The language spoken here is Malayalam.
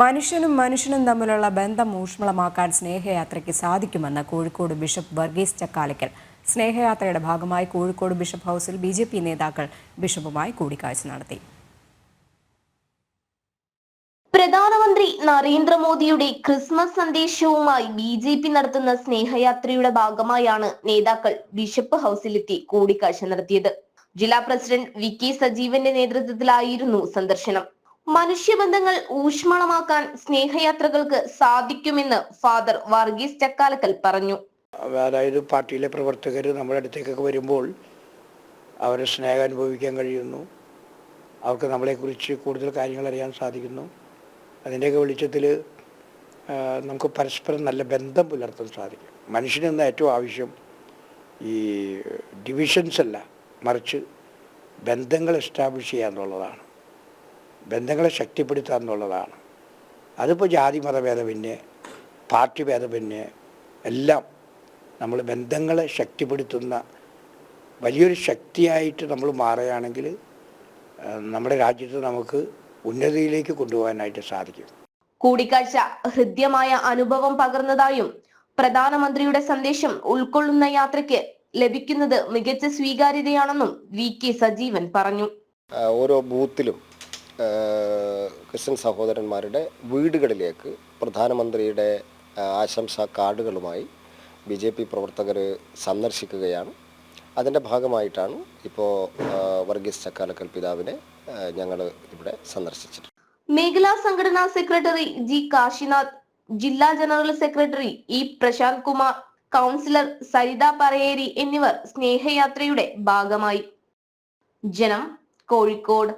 മനുഷ്യനും മനുഷ്യനും തമ്മിലുള്ള ബന്ധം ഊഷ്മളമാക്കാൻ സ്നേഹയാത്രയ്ക്ക് സാധിക്കുമെന്ന് കോഴിക്കോട് ബിഷപ്പ് വർഗീസ് ചക്കാലയ്ക്കൽ സ്നേഹയാത്രയുടെ ഭാഗമായി കോഴിക്കോട് ബിഷപ്പ് ഹൗസിൽ ബി ജെ പി നേതാക്കൾ ബിഷപ്പുമായി കൂടിക്കാഴ്ച നടത്തി. പ്രധാനമന്ത്രി നരേന്ദ്രമോദിയുടെ ക്രിസ്മസ് സന്ദേശവുമായി ബി ജെ പി നടത്തുന്ന സ്നേഹയാത്രയുടെ ഭാഗമായാണ് നേതാക്കൾ ബിഷപ്പ് ഹൗസിലെത്തി കൂടിക്കാഴ്ച നടത്തിയത്. ജില്ലാ പ്രസിഡന്റ് വി കെ സജീവന്റെ നേതൃത്വത്തിലായിരുന്നു സന്ദർശനം. മനുഷ്യബന്ധങ്ങൾ ഊഷ്മളമാക്കാൻ സ്നേഹയാത്രകൾക്ക് സാധിക്കുമെന്ന് ഫാദർ വർഗീസ് ചക്കാലക്കൽ പറഞ്ഞു. അതായത് പാർട്ടിയിലെ പ്രവർത്തകർ നമ്മുടെ അടുത്തേക്കൊക്കെ വരുമ്പോൾ അവരെ സ്നേഹം അനുഭവിക്കാൻ കഴിയുന്നു. അവർക്ക് നമ്മളെക്കുറിച്ച് കൂടുതൽ കാര്യങ്ങൾ അറിയാൻ സാധിക്കുന്നു. അതിന്റെയൊക്കെ വെളിച്ചത്തിൽ നമുക്ക് പരസ്പരം നല്ല ബന്ധം പുലർത്താൻ സാധിക്കും. മനുഷ്യന് ഇന്ന് ഏറ്റവും ആവശ്യം ഈ ഡിവിഷൻസ് അല്ല മറിച്ച് ബന്ധങ്ങൾ എസ്റ്റാബ്ലിഷ് ചെയ്യുക എന്നുള്ളതാണ് ബന്ധങ്ങളെ ശക്തിപ്പെടുത്തുക എന്നുള്ളതാണ്. അതിപ്പോൾ ജാതി മതഭേദമന്യേ പാർട്ടി ഭേദമന്യേ എല്ലാം നമ്മൾ ബന്ധങ്ങളെ ശക്തിപ്പെടുത്തുന്ന വലിയൊരു ശക്തിയായിട്ട് നമ്മൾ മാറുകയാണെങ്കിൽ നമ്മുടെ രാജ്യത്ത് നമുക്ക് ഉന്നതിയിലേക്ക് കൊണ്ടുപോകാനായിട്ട് സാധിക്കും. കൂടിക്കാഴ്ച ഹൃദ്യമായ അനുഭവം പകർന്നതായും പ്രധാനമന്ത്രിയുടെ സന്ദേശം ഉൾക്കൊള്ളുന്ന യാത്രയ്ക്ക് ലഭിക്കുന്നത് മികച്ച സ്വീകാര്യതയാണെന്നും വി കെ സജീവൻ പറഞ്ഞു. ഓരോ ബൂത്തിലും ക്രിസ്ത്യൻ സഹോദരന്മാരുടെ വീടുകളിലേക്ക് പ്രധാനമന്ത്രിയുടെ ആശംസാ കാർഡുകളുമായി ബി ജെ പി പ്രവർത്തകർ സന്ദർശിക്കുകയാണ്. അതിന്റെ ഭാഗമായിട്ടാണ് ഇപ്പോൾ വർഗീസ് ചക്കാലക്കൽ പിതാവിനെ ഞങ്ങൾ ഇവിടെ സന്ദർശിച്ചിട്ടുണ്ട് മേഖലാ സംഘടനാ സെക്രട്ടറി ജി കാശിനാഥ് ജില്ലാ general secretary E Prashanth Kumar councillor Saritha Parayeri എന്നിവർ സ്നേഹയാത്രയുടെ ഭാഗമായി. ജനം കോഴിക്കോട്.